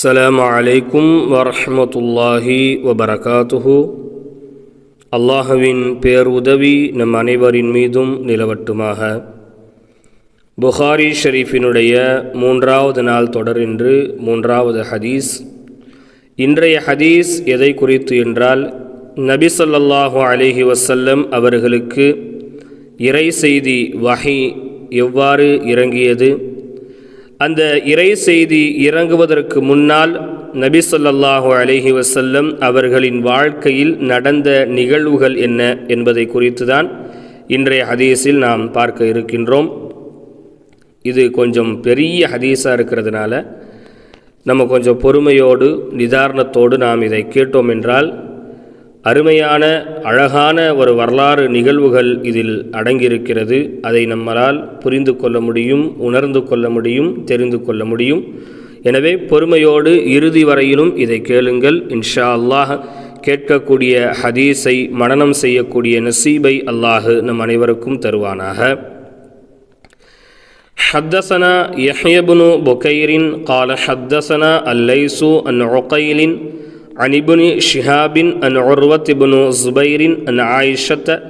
السلام عليكم ورحمة الله وبركاته அல்லாஹுவின் பேருதவி நம் அனைவரின் மீதும் நிலவட்டுமாக புகாரி ஷெரீஃபினுடைய மூன்றாவது நாள் தொடர் என்று மூன்றாவது ஹதீஸ் இன்றைய ஹதீஸ் எதை குறித்து என்றால் நபி ஸல்லல்லாஹு அலைஹி வஸல்லம் அவர்களுக்கு இறை செய்தி வஹி எவ்வாறு இறங்கியது அந்த இறை செய்தி இறங்குவதற்கு முன்னால் நபி ஸல்லல்லாஹு அலஹி வசல்லம் அவர்களின் வாழ்க்கையில் நடந்த நிகழ்வுகள் என்ன என்பதை குறித்து தான் இன்றைய ஹதீஸில் நாம் பார்க்க இருக்கின்றோம். இது கொஞ்சம் பெரிய ஹதீஸாக இருக்கிறதுனால நம்ம கொஞ்சம் பொறுமையோடு நிதாரணத்தோடு நாம் இதை கேட்டோம் என்றால் அருமையான அழகான ஒரு வரலாறு நிகழ்வுகள் இதில் அடங்கியிருக்கிறது அதை நம்மளால் புரிந்து கொள்ள முடியும் உணர்ந்து கொள்ள முடியும் தெரிந்து கொள்ள முடியும் எனவே பொறுமையோடு இறுதி வரையிலும் இதை கேளுங்கள் இன்ஷா அல்லாஹ் கேட்கக்கூடிய ஹதீஸை மனனம் செய்யக்கூடிய நசீபை அல்லாஹ் நம் அனைவருக்கும் தருவானாக حدثنا يحيى بن بكير قال حدثنا الليث عن عقيل عن ابن شهاب عن عروة بن زبير عن عائشة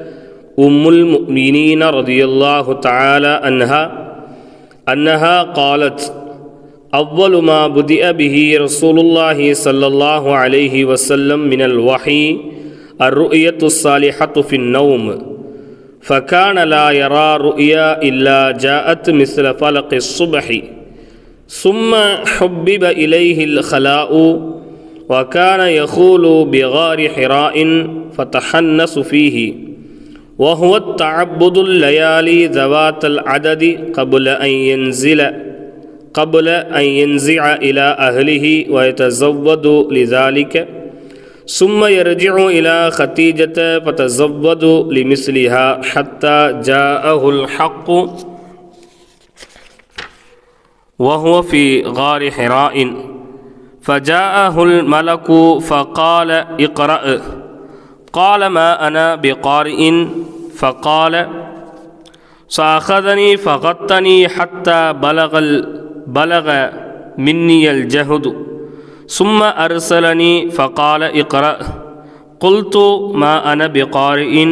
أم المؤمنين رضي الله تعالى عنها أنها قالت أول ما بدأ به رسول الله صلى الله عليه وسلم من الوحي الرؤية الصالحة في النوم فكان لا يرى رؤيا إلا جاءت مثل فلق الصبح ثم حبب إليه الخلاء وكان يخول بغار حراء فتحنس فيه وهو التعبد الليالي ذوات العدد قبل أن ينزل قبل أن ينزع إلى أهله ويتزود لذلك ثم يرجع إلى ختيجة فتزود لمثلها حتى جاءه الحق وهو في غار حراء. فجاءه الملك فقال اقرأ. قال ما أنا بقارئ؟ فقال فأخذني فغطني حتى بلغ بلغ مني الجهد. ثم أرسلني فقال اقرأ. قلت ما أنا بقارئ؟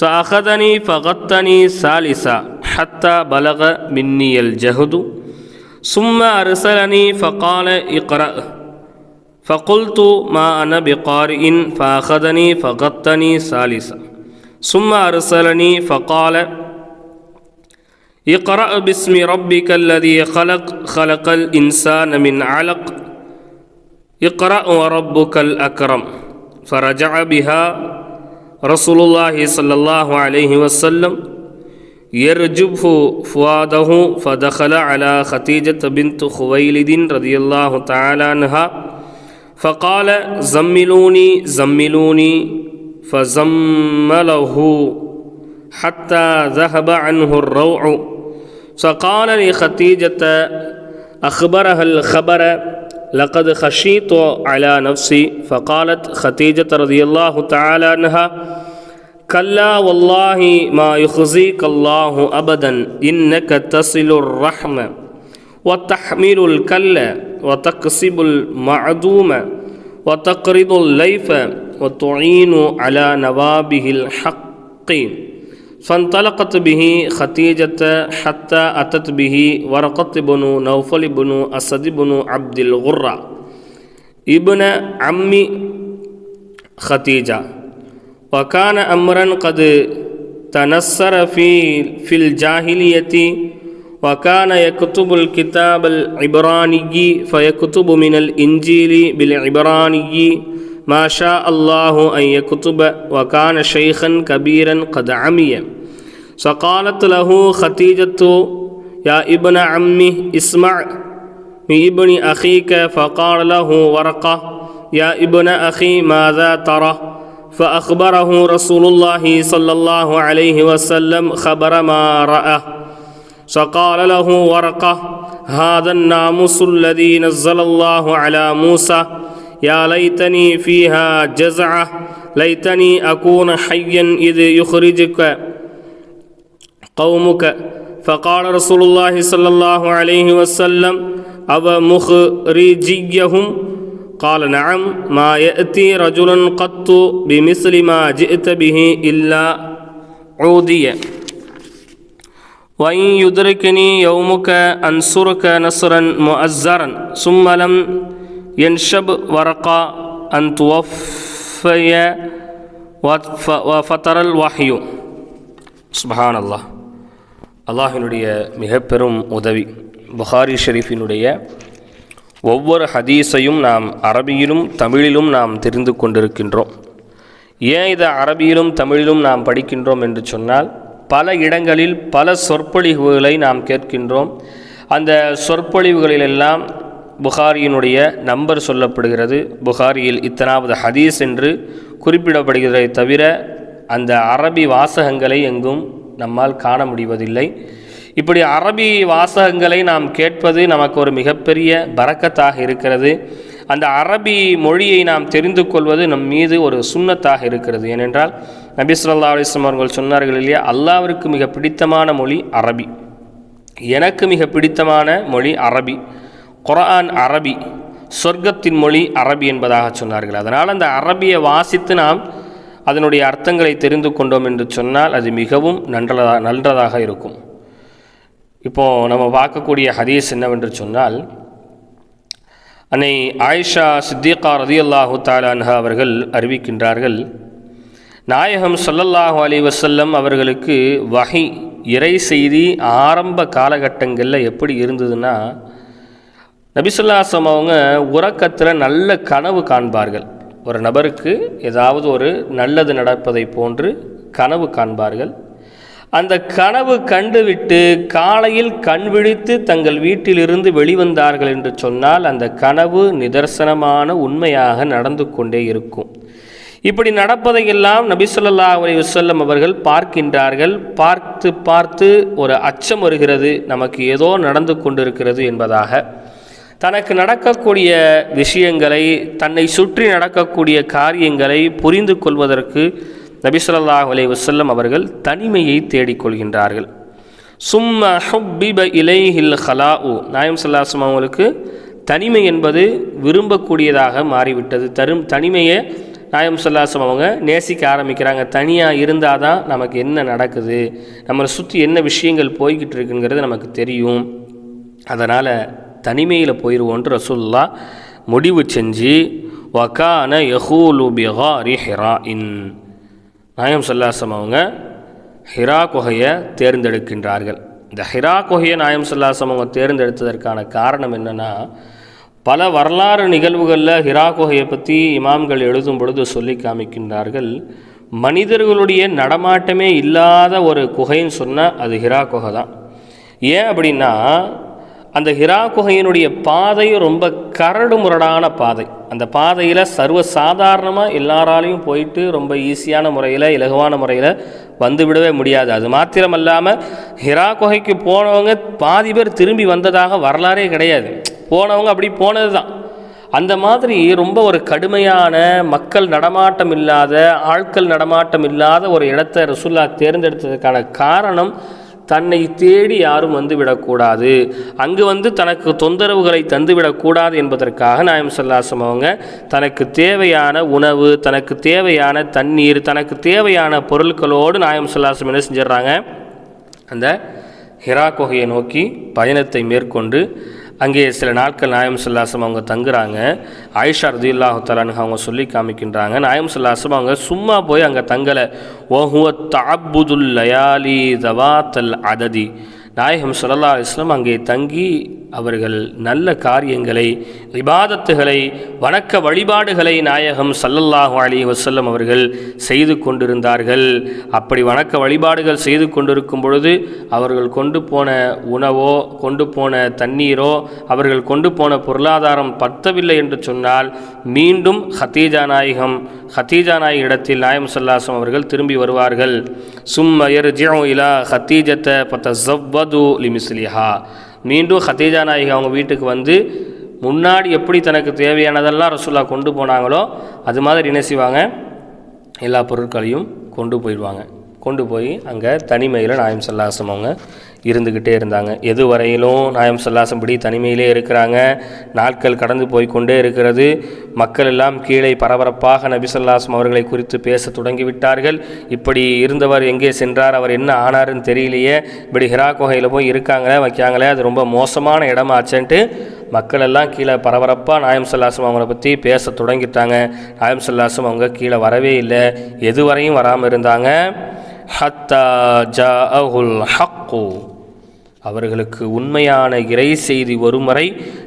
فأخذني فغطني ثالثا حتى بلغ مني الجهد. ثم أرسلني فقال اقرأ. فقلت ما أنا بقارئ فأخذني فغطني ثالثا. ثم أرسلني فقال اقرأ باسم ربك الذي خلق خلق الإنسان من علق. اقرأ وربك الأكرم. فرجع بها رسول الله صلى الله عليه وسلم. يرجف فؤاده فدخل على خديجة بنت خويلد رضي الله تعالى عنها فقال زملوني زملوني فزمله حتى ذهب عنه الروع. فقال لخديجة أخبرها الخبر لقد خشيت على نفسي فقالت خديجة رضي الله تعالى عنها كلا والله ما يخزيك الله أبدا إنك تصل الرحم وتحمل الكل وتكسب المعدوم وتقرض الليف وتعين على نوابه الحق. فانطلقت به خديجة حتى أتت به ورقة بن نوفل بن أسد بن عبد الغرة. ابن عم خديجة. وكان أمرا قد تنصر في في الجاهلية وكان يكتب الكتاب العبراني فيكتب من الإنجيل بالعبراني ما شاء الله أن يكتب وكان شيخا كبيرا قد عمي. فقالت له خديجة يا ابن عمي اسمع من ابن أخيك؟ فقال له ورقة يا ابن أخي ماذا ترى؟ فأخبره رسول الله صلى الله عليه وسلم خبر ما رأى. فقال له ورقة هذا الناموس الذي نزل الله على موسى يا ليتني فيها جزعة ليتني أكون حيا إذ يخرجك قومك. فقال رسول الله صلى الله عليه وسلم أو مخرجيهم قال نعم ما يأتي رجل قط بمثل ما جئت به إلا عودي وإن يدركني يومك أنصرك نصرا مؤزرا ثم لم ينشب ورقا أن توفي وف- وفتر الوحي சுபஹான் அல்லாஹ் அல்லாஹினுடைய மிக பெரும் உதவி புகாரி ஷெரீஃபினுடைய ஒவ்வொரு ஹதீஸையும் நாம் அரபியிலும் தமிழிலும் நாம் தெரிந்து கொண்டிருக்கின்றோம். ஏன் இதை அரபியிலும் தமிழிலும் நாம் படிக்கின்றோம் என்று சொன்னால் பல இடங்களில் பல சொற்பொழிவுகளை நாம் கேட்கின்றோம். அந்த சொற்பொழிவுகளிலெல்லாம் புகாரியினுடைய நம்பர் சொல்லப்படுகிறது. புகாரியில் இத்தனாவது ஹதீஸ் என்று குறிப்பிடப்படுகிறதை தவிர அந்த அரபி வாசகங்களை எங்கும் நம்மால் காண முடிவதில்லை. இப்படி அரபி வாசகங்களை நாம் கேட்பது நமக்கு ஒரு மிகப்பெரிய பரக்கத்தாக இருக்கிறது. அந்த அரபி மொழியை நாம் தெரிந்து கொள்வது நம் மீது ஒரு சுண்ணத்தாக இருக்கிறது. ஏனென்றால் நபி ஸல்லல்லாஹு அவர்கள் சொன்னார்கள் இல்லையா? அல்லாவிற்கு மிக பிடித்தமான மொழி அரபி. எனக்கு மிக பிடித்தமான மொழி அரபி. குரான் அரபி சொர்க்கத்தின் மொழி அரபி என்பதாக சொன்னார்கள். அதனால் அந்த அரபியை வாசித்து நாம் அதனுடைய அர்த்தங்களை தெரிந்து கொண்டோம் என்று சொன்னால் அது மிகவும் நன்றதா நன்றதாக இருக்கும். இப்போது நம்ம பார்க்கக்கூடிய ஹதீஸ் என்னவென்று சொன்னால் அன்னை ஆயிஷா சித்திகா ரதியல்லாஹு தாலான்ஹா அவர்கள் அறிவிக்கின்றார்கள் நாயகம் சொல்லல்லாஹு அலி வசல்லம் அவர்களுக்கு வகை இறை செய்தி ஆரம்ப காலகட்டங்களில் எப்படி இருந்ததுன்னா நபிசுல்லாசம் அவங்க உறக்கத்தில் நல்ல கனவு காண்பார்கள். ஒரு நபருக்கு ஏதாவது ஒரு நல்லது நடப்பதை போன்று கனவு காண்பார்கள். அந்த கனவு கண்டுவிட்டு காலையில் கண் விழித்து தங்கள் வீட்டிலிருந்து வெளிவந்தார்கள் என்று சொன்னால் அந்த கனவு நிதர்சனமான உண்மையாக நடந்து கொண்டே இருக்கும். இப்படி நடப்பதையெல்லாம் நபி அலி அலைஹி அவர்கள் பார்க்கின்றார்கள். பார்த்து பார்த்து ஒரு அச்சம் வருகிறது. நமக்கு ஏதோ நடந்து கொண்டிருக்கிறது என்பதாக. தனக்கு நடக்கக்கூடிய விஷயங்களை தன்னை சுற்றி நடக்கக்கூடிய காரியங்களை புரிந்து கொள்வதற்கு நபி ஸல்லல்லாஹு வசல்லம் அவர்கள் தனிமையை தேடிக்கொள்கின்றார்கள். சும்ம ஹுப்பிப இலைஹில் ஹலாஉ நாயம் சல்லாஸ்லம் அவங்களுக்கு தனிமை என்பது விரும்பக்கூடியதாக மாறிவிட்டது. தரும் தனிமையை நாயம் சொல்லாசம் அவங்க நேசிக்க ஆரம்பிக்கிறாங்க. தனியாக இருந்தால் தான் நமக்கு என்ன நடக்குது? நம்மளை சுற்றி என்ன விஷயங்கள் போய்கிட்டு இருக்குங்கிறது நமக்கு தெரியும். அதனால் தனிமையில் போயிடுவோன்ட்டு ரசூல்லா முடிவு செஞ்சு வக்கான யஹூலு பிஹாரி ஹிரா இன் நாயம் சல்லாசம் அவங்க ஹிரா குகையை தேர்ந்தெடுக்கின்றார்கள். இந்த ஹிரா குகையை நாயம் சல்லாசம் அவங்க தேர்ந்தெடுத்ததற்கான காரணம் என்னென்னா பல வரலாறு நிகழ்வுகளில் ஹிரா குகையை பற்றி இமாம்கள் எழுதும் பொழுது சொல்லி காமிக்கின்றார்கள் மனிதர்களுடைய நடமாட்டமே இல்லாத ஒரு குகைன்னு சொன்னால் அது ஹிரா குகை தான். ஏன் அப்படின்னா அந்த ஹிரா குகையினுடைய பாதை ரொம்ப கரடு முரடான பாதை. அந்த பாதையில் சர்வ சாதாரணமாக எல்லாராலையும் போயிட்டு ரொம்ப ஈஸியான முறையில் இலகுவான முறையில் வந்துவிடவே முடியாது. அது மாத்திரமல்லாமல் ஹிரா குகைக்கு போனவங்க பாதி பேர் திரும்பி வந்ததாக வரலாறே கிடையாது. போனவங்க அப்படி போனது தான் அந்த மாதிரி ரொம்ப ஒரு கடுமையான மக்கள் நடமாட்டம் இல்லாத ஆட்கள் நடமாட்டம் இல்லாத ஒரு இடத்தை ரசுல்லா தேர்ந்தெடுத்ததுக்கான காரணம் தன்னை தேடி யாரும் வந்து விடக்கூடாது. அங்கு வந்து தனக்கு தொந்தரவுகளை தந்துவிடக்கூடாது என்பதற்காக நாயம் சல்லாசம் அவங்க தனக்கு தேவையான உணவு தனக்கு தேவையான தண்ணீர் தனக்கு தேவையான பொருட்களோடு நாயம் சல்லாசம் என்ன செஞ்சிடுறாங்க? அந்த ஹிரா குகையை நோக்கி பயணத்தை மேற்கொண்டு அங்கே சில நாட்கள் நாயம் சுல்லாசம் அவங்க தங்குறாங்க. ஆயிஷா ரதியுல்லாஹு தலான்னு அவங்க சொல்லி காமிக்கின்றாங்க. நாயம் சுல்லாசம் அவங்க சும்மா போய் அங்கே தங்கலை. ஓஹுவ தாபுதுல் லயாலி தவாத்தல் அததி. நாயகம் சொல்லல்லா இஸ்லாம் அங்கே தங்கி அவர்கள் நல்ல காரியங்களை விவாதத்துகளை வணக்க வழிபாடுகளை நாயகம் சல்லல்லாஹு அலி வசல்லம் அவர்கள் செய்து கொண்டிருந்தார்கள். அப்படி வணக்க வழிபாடுகள் செய்து கொண்டிருக்கும் பொழுது அவர்கள் கொண்டு போன உணவோ கொண்டு போன தண்ணீரோ அவர்கள் கொண்டு போன பொருளாதாரம் பத்தவில்லை என்று சொன்னால் மீண்டும் ஹத்தீஜா நாயகம் ஹத்தீஜா நாயக இடத்தில் நாயம் சல்லாசம் அவர்கள் திரும்பி வருவார்கள். சும்மயர் ஜியோ இலா ஹத்தீஜத்தை பத்த ஜவ்வது லிமிஸ்லிஹா. மீண்டும் ஹத்தீஜா நாயகி அவங்க வீட்டுக்கு வந்து முன்னாடி எப்படி தனக்கு தேவையானதெல்லாம் ரசுல்லா கொண்டு போனாங்களோ அது மாதிரி என்ன செய்வாங்க? எல்லா பொருட்களையும் கொண்டு போயிடுவாங்க. கொண்டு போய் அங்கே தனிமையில் நாயம் சல்லாசம் அவங்க இருந்துக்கிட்டே இருந்தாங்க. எது வரையிலும் நாயம் சல்லாசம் படி தனிமையிலே இருக்கிறாங்க. நாட்கள் கடந்து போய் கொண்டே இருக்கிறது. மக்கள் எல்லாம் கீழே பரபரப்பாக நபிசல்லாசம் அவர்களை குறித்து பேச தொடங்கிவிட்டார்கள் இப்படி இருந்தவர் எங்கே சென்றார் அவர் என்ன ஆனாருன்னு தெரியலையே. இப்படி ஹிரா குகையில் போய் இருக்காங்களே வைக்காங்களே அது ரொம்ப மோசமான இடமாச்சேன்ட்டு மக்கள் எல்லாம் கீழே பரபரப்பாக நாயம் சல்லாசம் அவங்கள பற்றி பேச தொடங்கிட்டாங்க. நாயம் சல்லாசம் அவங்க கீழே வரவே இல்லை. எதுவரையும் வராமல் இருந்தாங்க. ஹத்தா ஜா அஹுல் ஹக்கு அவர்களுக்கு உண்மையான இறை செய்தி வரும் வரை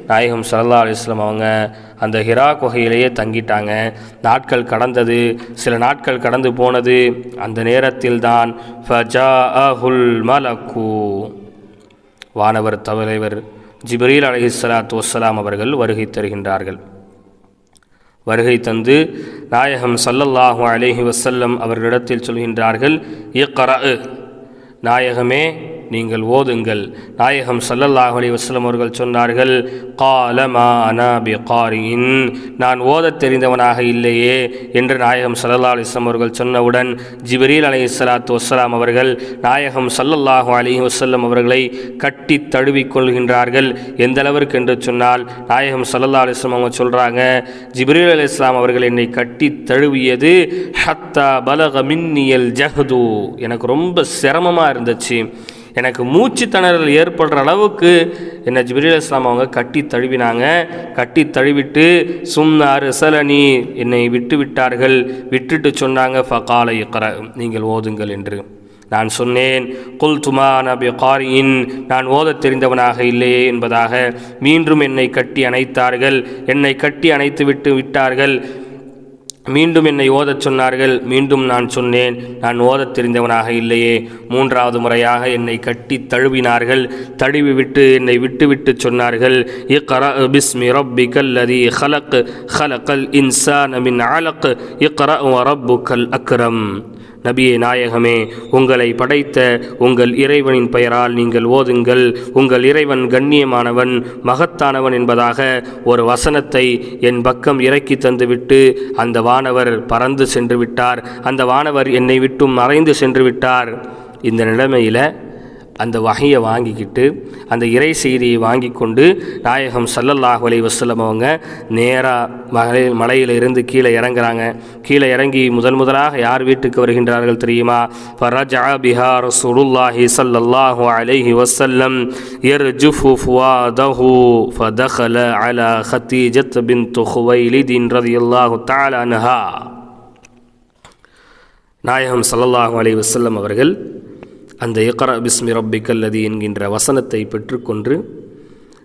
நாயகம் சல்லா அலிஸ்லாம் அவங்க அந்த ஹிரா குகையிலேயே தங்கிட்டாங்க. நாட்கள் கடந்தது சில நாட்கள் கடந்து போனது அந்த நேரத்தில் தான் ஃபஜா அஹுல் மலக்கு. வானவர் தலைவர் ஜிப்ரீல் அலைஹிஸ்ஸலாத்து வசலாம் அவர்கள் வருகை தருகின்றார்கள். வருகை தந்து நாயகம் சல்லல்லாஹு அலேஹி வசல்லம் அவர்களிடத்தில் சொல்கின்றார்கள் இக்ரா நாயகமே நீங்கள் ஓதுங்கள். நாயகம் சல்லல்லாஹ் அலி வஸ்லம் அவர்கள் சொன்னார்கள் காலமா அனா பி நான் ஓதத் தெரிந்தவனாக இல்லையே என்று நாயகம் சல்லல்லா அலிஸ்லாம் அவர்கள் சொன்னவுடன் ஜிப்ரீல் இஸ்லாத்து வஸ்லாம் அவர்கள் நாயகம் சல்லல்லாஹு அலி வஸ்லம் அவர்களை கட்டி தழுவிக் கொள்கின்றார்கள். என்று சொன்னால் நாயகம் சல்லல்லா அலிஸ்லாம் அவங்க சொல்கிறாங்க ஜிப்ரீல் அலி இஸ்லாம் அவர்கள் என்னை கட்டி தழுவியது ஹத்தா பலக மின்னியல் ஜஹது. எனக்கு ரொம்ப சிரமமாக இருந்துச்சு. எனக்கு மூச்சு திணறல் ஏற்படுற அளவுக்கு என்னை ஜிபிரில் இஸ்லாம் அவங்க கட்டி தழுவினாங்க. கட்டி தழுவிட்டு சும்னார் சலனி என்னை விட்டு விட்டார்கள். விட்டுட்டு சொன்னாங்க ஃபகால இக்கர நீங்கள் ஓதுங்கள் என்று. நான் சொன்னேன் குல் துமா நபி காரியின் நான் ஓதத் தெரிந்தவனாக இல்லையே என்பதாக. மீண்டும் என்னை கட்டி அணைத்தார்கள். என்னை கட்டி அணைத்து விட்டு விட்டார்கள். மீண்டும் என்னை ஓதச் சொன்னார்கள். மீண்டும் நான் சொன்னேன் நான் ஓதத் தெரிந்தவனாக இல்லையே. மூன்றாவது முறையாக என்னை கட்டி தழுவினார்கள். தழுவி விட்டு என்னை விட்டுவிட்டு சொன்னார்கள். இக்ரா பிஸ்மி ரப்பிக்கல் லதி ஹலக் ஹலக்கல் இன்சான மின் அலக் இக்ரா ரப்புக்கல் அக்ரம். நபியே நாயகமே உங்களை படைத்த உங்கள் இறைவனின் பெயரால் நீங்கள் ஓதுங்கள். உங்கள் இறைவன் கண்ணியமானவன் மகத்தானவன் என்பதாக ஒரு வசனத்தை என் பக்கம் இறக்கி தந்துவிட்டு அந்த வானவர் பறந்து சென்று விட்டார். அந்த வானவர் என்னை விட்டும் மறைந்து சென்று விட்டார். இந்த நிலைமையில் அந்த வகையை வாங்கிக்கிட்டு அந்த இறை செய்தியை வாங்கி கொண்டு நாயகம் சல்லல்லாஹ் அலி வசலம் அவங்க நேராக மலை மலையிலிருந்து கீழே இறங்குறாங்க. கீழே இறங்கி முதல் முதலாக யார் வீட்டுக்கு வருகின்றார்கள் தெரியுமா? ஃபரஜா பிஹார் சுருல்லாஹி சல்லல்லாஹு அலைஹி வசல்லம் எர் ஜுஃபு ஃபுவாதஹு ஃபதஹல அலா ஹத்தீஜத் பின் துஹுவைலிதின் ரதியுல்லாஹு தாலா அன்ஹா நாயகம் சல்லல்லாஹு அலி வசல்லம் அவர்கள் அந்த இக்ரா பிஸ்மி ரப்பிக்கல்லதி என்கின்ற வசனத்தை பெற்றுக்கொண்டு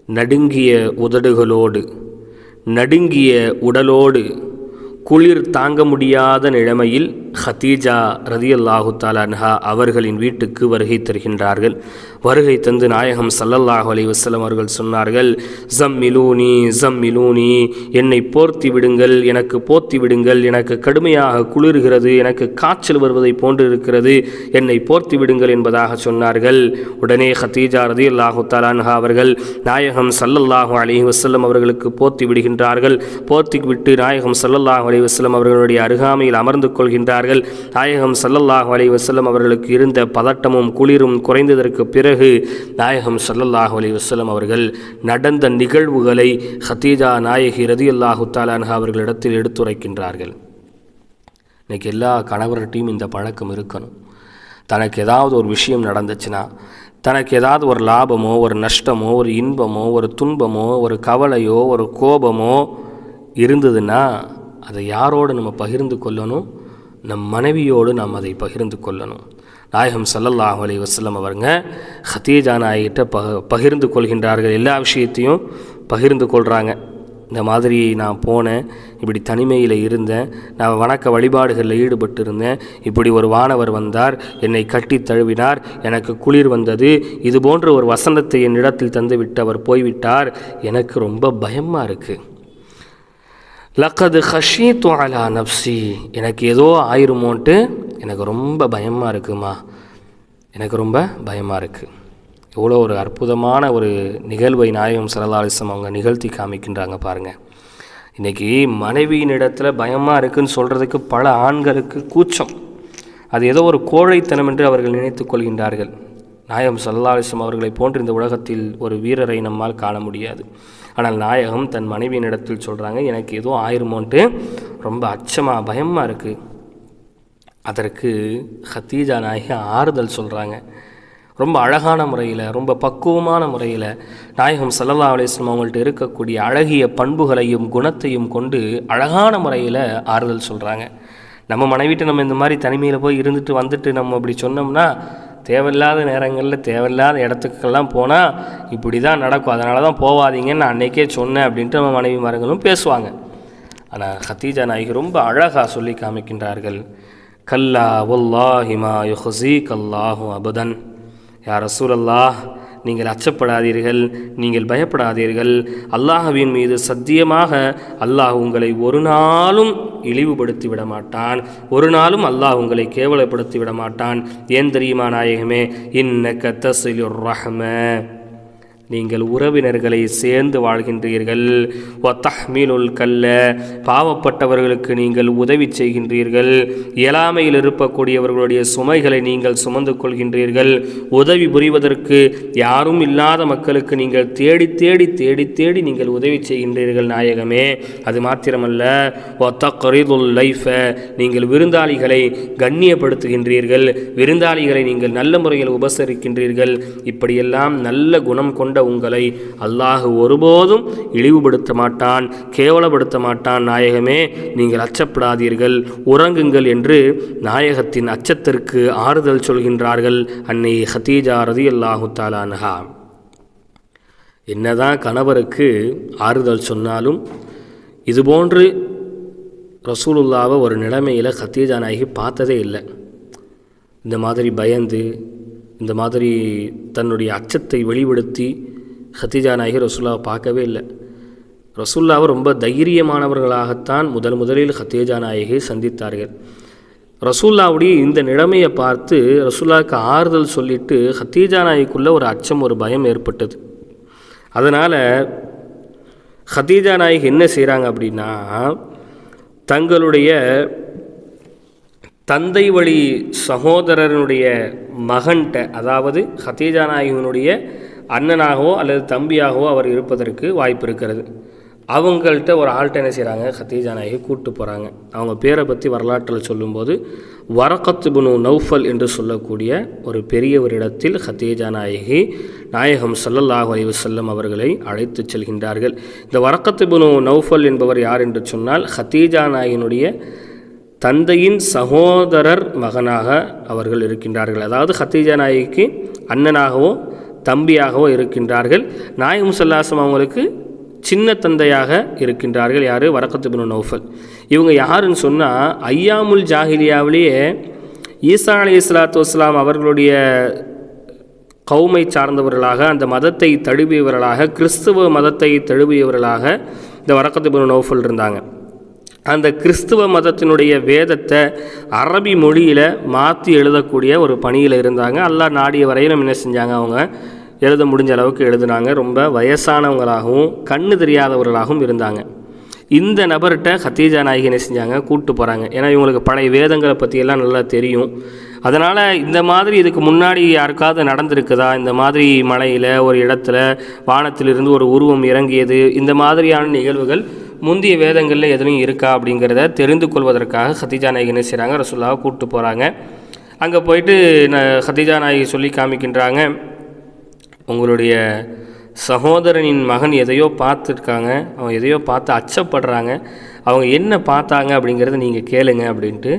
நடுங்கிய உதடுகளோடு நடுங்கிய உடலோடு குளிர் தாங்க முடியாத நிலைமையில் ஹதீஜா ரதியல்லாஹு தாலான்ஹா அவர்களின் வீட்டுக்கு வருகை தருகின்றார்கள். வருகை தந்து நாயகம் சல்லல்லாஹு அலி வசலம் அவர்கள் சொன்னார்கள் ஜம் மிலூனி ஜம் மிலூனி என்னை போர்த்தி விடுங்கள் எனக்கு போர்த்தி விடுங்கள் எனக்கு கடுமையாக குளிர்கிறது எனக்கு காய்ச்சல் வருவதை போன்று இருக்கிறது என்னை போர்த்தி விடுங்கள் என்பதாக சொன்னார்கள். உடனே ஹதீஜா ரதியல்லாஹு தாலான்ஹா அவர்கள் நாயகம் சல்லல்லாஹு அலி வசல்லம் அவர்களுக்கு போர்த்தி விடுகின்றார்கள். போர்த்தி விட்டு நாயகம் சல்லல்லாஹு அலி வஸல்லம் அவர்களுடைய அருகாமையில் அமர்ந்து கொள்கின்றார்கள். நாயகம் சல்லல்லாஹு அலி வஸல்லம் அவர்களுக்கு இருந்த பதட்டமும் குளிரும் குறைந்ததற்கு பிறகு நாயகம் சல்லல்லாஹு அலி வஸல்லம் அவர்கள் நடந்த நிகழ்வுகளை ஹதீஜா நாயகி ரதியல்லாஹு தாலான்ஹா அவர்களிடத்தில் எடுத்துரைக்கின்றார்கள். இன்னைக்கு எல்லா கணவர்கிட்டையும் இந்த பழக்கம் இருக்கணும். தனக்கு ஏதாவது ஒரு விஷயம் நடந்துச்சுன்னா தனக்கு ஏதாவது ஒரு லாபமோ ஒரு நஷ்டமோ ஒரு இன்பமோ ஒரு துன்பமோ ஒரு கவலையோ ஒரு கோபமோ இருந்ததுன்னா அதை யாரோடு நம்ம பகிர்ந்து கொள்ளணும்? நம் மனைவியோடு நாம் அதை பகிர்ந்து கொள்ளணும். நாயகம் சல்லல்லாஹ் அலி வசல்லம் அவருங்க ஹதீஜா நாயிட்ட பக பகிர்ந்து கொள்கின்றார்கள். எல்லா விஷயத்தையும் பகிர்ந்து கொள்கிறாங்க இந்த மாதிரி நான் போனேன் இப்படி தனிமையில் இருந்தேன் நான் வணக்க வழிபாடுகளில் ஈடுபட்டு இருந்தேன் இப்படி ஒரு வானவர் வந்தார் என்னை கட்டி தழுவினார் எனக்கு குளிர் வந்தது இது போன்ற ஒரு வசனத்தை என்னிடத்தில் தந்துவிட்டு அவர் போய்விட்டார். எனக்கு ரொம்ப பயமாக இருக்குது லக்கது ஹஷி அலா நப்சி எனக்கு ஏதோ ஆயிருமோன்ட்டு எனக்கு ரொம்ப பயமாக இருக்குமா? எனக்கு ரொம்ப பயமாக இருக்குது எவ்வளோ ஒரு அற்புதமான ஒரு நிகழ்வை நாயகம் சரலாலிசம் அவங்க நிகழ்த்தி காமிக்கின்றாங்க பாருங்கள் இன்றைக்கி மனைவியின் இடத்துல பயமாக இருக்குதுன்னு சொல்கிறதுக்கு பல ஆண்களுக்கு கூச்சம். அது ஏதோ ஒரு கோழைத்தனம் என்று அவர்கள் நினைத்து கொள்கின்றார்கள். நாயகம் சல்லாலிசம் அவர்களை போன்று இந்த உலகத்தில் ஒரு வீரரை நம்மால் காண முடியாது. ஆனால் நாயகம் தன் மனைவியினிடத்தில் சொல்கிறாங்க எனக்கு ஏதோ ஆயிருமோன்ட்டு ரொம்ப அச்சமாக பயமாக இருக்குது அதற்கு ஹத்தீஜா நாயகி ஆறுதல் சொல்கிறாங்க ரொம்ப அழகான முறையில் ரொம்ப பக்குவமான முறையில் நாயகம் சல்லல்லா அலிஸ்லாம் அவங்கள்ட்ட இருக்கக்கூடிய அழகிய பண்புகளையும் குணத்தையும் கொண்டு அழகான முறையில் ஆறுதல் சொல்கிறாங்க நம்ம மனைவிட்டு நம்ம இந்த மாதிரி தனிமையில் போய் இருந்துட்டு வந்துட்டு நம்ம அப்படி சொன்னோம்னா தேவையில்லாத நேரங்களில் தேவையில்லாத இடத்துக்கெல்லாம் போனால் இப்படி தான் நடக்கும். அதனால தான் போவாதீங்கன்னு நான் அன்றைக்கே சொன்னேன் அப்படின்ட்டு நம்ம மனைவி மரங்களும் பேசுவாங்க. ஆனால் ஹத்தீஜா நாயகி ரொம்ப அழகாக சொல்லி காமிக்கின்றார்கள். கல்லா ஒல்லாஹிமா யுஹசி கல்லாஹும் அபதன். யார் ரசூலல்லாஹ் நீங்கள் அச்சப்படாதீர்கள் நீங்கள் பயப்படாதீர்கள். அல்லாஹுவின் மீது சத்தியமாக அல்லாஹ் உங்களை ஒரு நாளும் இழிவுபடுத்தி விட மாட்டான் ஒரு நாளும் அல்லாஹ் உங்களை கேவலப்படுத்தி விட மாட்டான் ஏன் தெரியுமா நாயகமே? இன்ன கத்தசிலுர் ரஹ்ம. நீங்கள் உறவினர்களை சேர்ந்து வாழ்கின்றீர்கள். ஒத்தஹ்மீனுல் கல்ல பாவப்பட்டவர்களுக்கு நீங்கள் உதவி செய்கின்றீர்கள். இயலாமையில் இருப்பக்கூடியவர்களுடைய சுமைகளை நீங்கள் சுமந்து கொள்கின்றீர்கள். உதவி புரிவதற்கு யாரும் இல்லாத மக்களுக்கு நீங்கள் தேடி தேடி தேடி தேடி நீங்கள் உதவி செய்கின்றீர்கள் நாயகமே. அது மாத்திரமல்ல. ஒத்தக்கரிதுல் லைஃப நீங்கள் விருந்தாளிகளை கண்ணியப்படுத்துகின்றீர்கள். விருந்தாளிகளை நீங்கள் நல்ல முறையில் உபசரிக்கின்றீர்கள். இப்படியெல்லாம் நல்ல குணம் கொண்ட உங்களை அல்லாஹ் ஒருபோதும் இழிவுபடுத்த மாட்டான் கேவலப்படுத்த மாட்டான் நாயகமே. நீங்கள் அச்சப்படாதீர்கள் உறங்குங்கள் என்று நாயகத்தின் அச்சத்திற்கு ஆறுதல் சொல்கின்றார்கள் அன்னை ஹத்தீஜா ரதி அல்லாஹு தாலானஹா என்னதான் கணவருக்கு ஆறுதல் சொன்னாலும் இதுபோன்று ரசூலுல்லாவை ஒரு நிலைமையில் ஹத்தீஜா நாயகி பார்த்ததே இல்லை. இந்த மாதிரி பயந்து இந்த மாதிரி தன்னுடைய அச்சத்தை வெளிப்படுத்தி ஹத்திஜா நாயகி ரசுல்லாவை பார்க்கவே இல்லை. ரசுல்லாவை ரொம்ப தைரியமானவர்களாகத்தான் முதல் முதலில் ஹத்தீஜா நாயகி சந்தித்தார்கள். ரசூல்லாவுடைய இந்த நிலைமையை பார்த்து ரசூல்லாவுக்கு ஆறுதல் சொல்லிட்டு ஹத்தீஜா நாயகிக்குள்ளே ஒரு அச்சம் ஒரு பயம் ஏற்பட்டது. அதனால் ஹதீஜா நாயகி என்ன செய்கிறாங்க அப்படின்னா தங்களுடைய தந்தை வழி சகோதரனுடைய மகன்கிட்ட அதாவது ஹத்தீஜா நாயகனுடைய அண்ணனாகவோ அல்லது தம்பியாகவோ அவர் இருப்பதற்கு வாய்ப்பு இருக்கிறது. அவங்கள்ட்ட ஒரு ஆள்கிட்ட என்ன செய்கிறாங்க ஹத்தீஜா நாயகி கூப்பிட்டு போகிறாங்க அவங்க பேரை பற்றி வரலாற்றில் சொல்லும்போது வரக்கத்து புனு நௌஃபல் என்று சொல்லக்கூடிய ஒரு பெரியவரிடத்தில் ஹத்தீஜா நாயகி நாயகம் சல்லல்லாஹ் அலைஹி அவர்களை அழைத்து செல்கின்றார்கள். இந்த வரக்கத்து புனு நௌஃபல் என்பவர் யார் என்று சொன்னால் ஹத்தீஜா நாயகினுடைய தந்தையின் சகோதரர் மகனாக அவர்கள் இருக்கின்றார்கள். அதாவது ஹத்தீஜா நாயகிக்கு அண்ணனாகவோ தம்பியாகவோ இருக்கின்றார்கள். நாயகம் சல்லாசம் அவங்களுக்கு சின்ன தந்தையாக இருக்கின்றார்கள். யார்? வரக்கத்து பின் நௌஃபல். இவங்க யாருன்னு சொன்னால் ஐயாமுல் ஜாகிலியாவிலேயே ஈசா அலி இஸ்லாத்து வஸ்லாம் அவர்களுடைய கௌமை சார்ந்தவர்களாக அந்த மதத்தை தழுவியவர்களாக கிறிஸ்துவ மதத்தை தழுவியவர்களாக இந்த வரக்கத்து பின் நௌஃபல் இருந்தாங்க. அந்த கிறிஸ்துவ மதத்தினுடைய வேதத்தை அரபி மொழியில் மாற்றி எழுதக்கூடிய ஒரு பணியில் இருந்தாங்க. அல்லா நாடிய வரையிலும் என்ன செஞ்சாங்க அவங்க? எழுத முடிஞ்ச அளவுக்கு எழுதுனாங்க. ரொம்ப வயசானவங்களாகவும் கண்ணு தெரியாதவர்களாகவும் இருந்தாங்க. இந்த நபர்கிட்ட ஹத்தீஜா நாயகி என்ன செஞ்சாங்க? கூப்பிட்டு போகிறாங்க ஏன்னா இவங்களுக்கு பழைய வேதங்களை பற்றியெல்லாம் நல்லா தெரியும். அதனால் இந்த மாதிரி இதுக்கு முன்னாடி யாருக்காவது நடந்திருக்குதா? இந்த மாதிரி மலையில் ஒரு இடத்துல வானத்திலிருந்து ஒரு உருவம் இறங்கியது இந்த மாதிரியான நிகழ்வுகள் முந்தைய வேதங்களில் எதுவும் இருக்கா அப்படிங்கிறத தெரிந்து கொள்வதற்காக ஹதிஜா நாயகி என்ன செய்கிறாங்க ரசுல்லாவை கூப்பிட்டு போகிறாங்க அங்கே போயிட்டு நான் ஹத்தீஜா நாயகி சொல்லி காமிக்கின்றாங்க. உங்களுடைய சகோதரனின் மகன் எதையோ பார்த்துருக்காங்க. அவங்க எதையோ பார்த்து அச்சப்படுறாங்க. அவங்க என்ன பார்த்தாங்க அப்படிங்கிறத நீங்கள் கேளுங்க அப்படின்ட்டு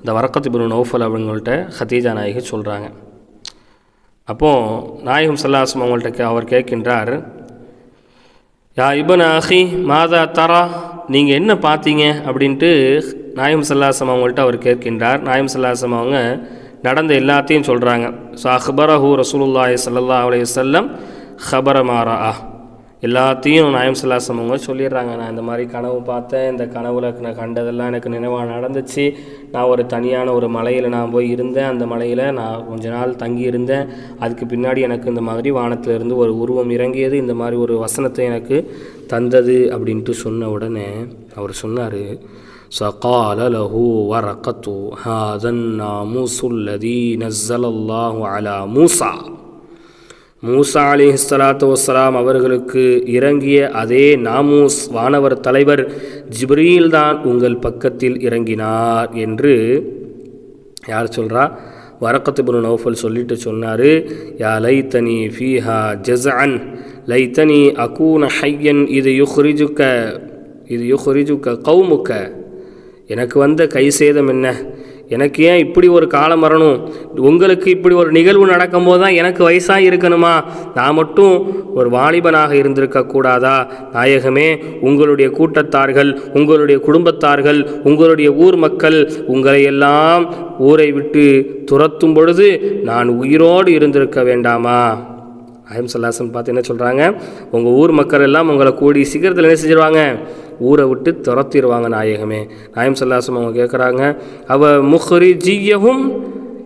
அந்த வரக்கத்து பின் நௌஃபல் அப்படிங்கள்ட்ட ஹதீஜா நாயகி சொல்கிறாங்க அப்போது நாயகம் சல்லாசம் அவங்கள்ட்ட கே அவர் கேட்கின்றார். யா இபன் அஹி மாதா தரா நீங்கள் என்ன பார்த்தீங்க அப்படின்ட்டு நாயம் சல்லாசம் அவங்கள்ட்ட அவர் கேட்கின்றார். நாயம் சல்லாசம் அவங்க நடந்த எல்லாத்தையும் சொல்கிறாங்க ஸோ அஹ்பரஹூ ரசூலுல்லாஹி ஸல்லல்லாஹு அலைஹி செல்லம் ஹபர மாரா எல்லாத்தையும் நாயம் சொல்லாசம் அவங்க சொல்லிடுறாங்க நான் இந்த மாதிரி கனவு பார்த்தேன் இந்த கனவுல நான் கண்டதெல்லாம் எனக்கு நினைவாக நடந்துச்சு நான் ஒரு தனியான ஒரு மலையில் நான் போய் இருந்தேன் அந்த மலையில் நான் கொஞ்ச நாள் தங்கி இருந்தேன் அதுக்கு பின்னாடி எனக்கு இந்த மாதிரி வானத்துல இருந்து ஒரு உருவம் இறங்கியது இந்த மாதிரி ஒரு வசனத்தை எனக்கு தந்தது அப்படின்ட்டு சொன்ன உடனே அவர் சொன்னார் فقال له ورقة هذا الناموس الذي نزل الله على موسى மூசா அலி ஹிஸ்லாத்து வசலாம் அவர்களுக்கு இறங்கிய அதே நாமூஸ் வானவர் தலைவர் ஜிப்ரீல் தான் உங்கள் பக்கத்தில் இறங்கினார் என்று யார் சொல்கிறா வரக்கத்து புனு நௌஃபல் சொல்லிட்டு சொன்னார் யா லைத்தனி ஃபீஹா ஜஸ்அன் லைத்தனி அகூன ஹையன் இது யுஹ்ரிஜுக்க இது யுஹ்ரிஜுக்க கௌமுக்க எனக்கு வந்த கை சேதம் என்ன? எனக்கு ஏன் இப்படி ஒரு காலம் வரணும்? உங்களுக்கு இப்படி ஒரு நிகழ்வு நடக்கும்போது தான் எனக்கு வயசாக இருக்கணுமா? நான் மட்டும் ஒரு வாலிபனாக இருந்திருக்கக்கூடாதா நாயகமே உங்களுடைய கூட்டத்தார்கள் உங்களுடைய குடும்பத்தார்கள் உங்களுடைய ஊர் மக்கள் உங்களை எல்லாம் ஊரை விட்டு துரத்தும் பொழுது நான் உயிரோடு இருந்திருக்க வேண்டாமா? அஹம் சல்லாசன் பார்த்து என்ன சொல்கிறாங்க உங்கள் ஊர் மக்கள் எல்லாம் உங்களை கூடி சீக்கிரத்தில் என்ன செஞ்சிருவாங்க? ஊரை விட்டு துரத்திடுவாங்க நாயகமே. நாயம் சல்லாசம் அவங்க கேட்குறாங்க அவ முஹரி ஜியவும்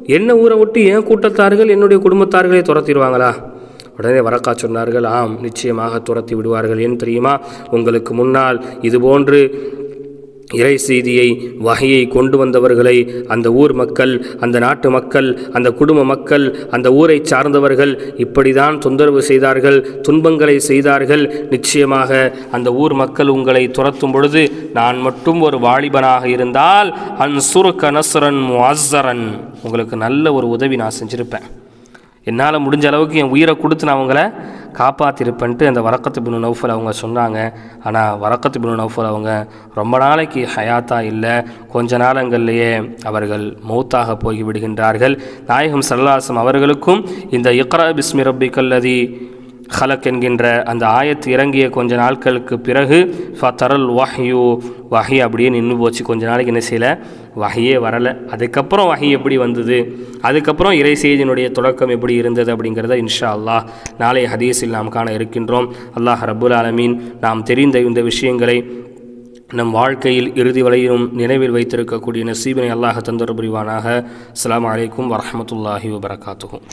என்ன ஊரை விட்டு என் கூட்டத்தார்கள் என்னுடைய குடும்பத்தார்களே துரத்திடுவாங்களா? உடனே வரக்கா சொன்னார்கள் ஆம் நிச்சயமாக துரத்தி விடுவார்கள். ஏன் தெரியுமா? உங்களுக்கு முன்னால் இதுபோன்று இறை செய்தியை வகையை கொண்டு வந்தவர்களை அந்த ஊர் மக்கள் அந்த நாட்டு மக்கள் அந்த குடும்ப மக்கள் அந்த ஊரை சார்ந்தவர்கள் இப்படிதான் தொந்தரவு செய்தார்கள் துன்பங்களை செய்தார்கள். நிச்சயமாக அந்த ஊர் மக்கள் உங்களை துரத்தும் பொழுது நான் மட்டும் ஒரு வாலிபனாக இருந்தால் அன் சுருக்க நஸ்ரன் உங்களுக்கு நல்ல ஒரு உதவி நான் செஞ்சுருப்பேன். என்னால் முடிஞ்ச அளவுக்கு என் உயிரை கொடுத்து நான் அவங்கள காப்பாற்றிருப்பேன்ட்டு அந்த வரக்கத்து பின் நௌஃபல் அவங்க சொன்னாங்க. ஆனால் வரக்கத்து பின் நௌஃபல் அவங்க ரொம்ப நாளைக்கு ஹயாத்தா இல்லை. கொஞ்ச நாளங்கள்லேயே அவர்கள் மௌத்தாக போய் விடுகின்றார்கள். நாயகம் சல்லாசம் அவர்களுக்கும் இந்த இக்ரா பிஸ்மி ரப்பி கல்லதி ஹலக் என்கின்ற அந்த ஆயத்து இறங்கிய கொஞ்ச நாட்களுக்கு பிறகு ஃபத்தரல் வஹ்யூ வஹி அப்படியே நின்று போச்சு. கொஞ்ச நாளைக்கு என்ன செய்யலை? வகையே வரலை. அதுக்கப்புறம் வகை எப்படி வந்தது? அதுக்கப்புறம் இறை செய்தியினுடைய தொடக்கம் எப்படி இருந்தது அப்படிங்கிறத இன்ஷா அல்லாஹ் நாளை ஹதீஸில் நாம் காண இருக்கின்றோம். அல்லாஹ் ரபுல் ஆலமீன் நாம் தெரிந்த இந்த விஷயங்களை நம் வாழ்க்கையில் இறுதி வரையிலும் நினைவில் வைத்திருக்கக்கூடிய நசீபினை அல்லாஹ் தந்தர் புரிவானாக அஸ்லாம் அலைக்கும் வரமத்துல்லாஹி வபரகாத்துகும்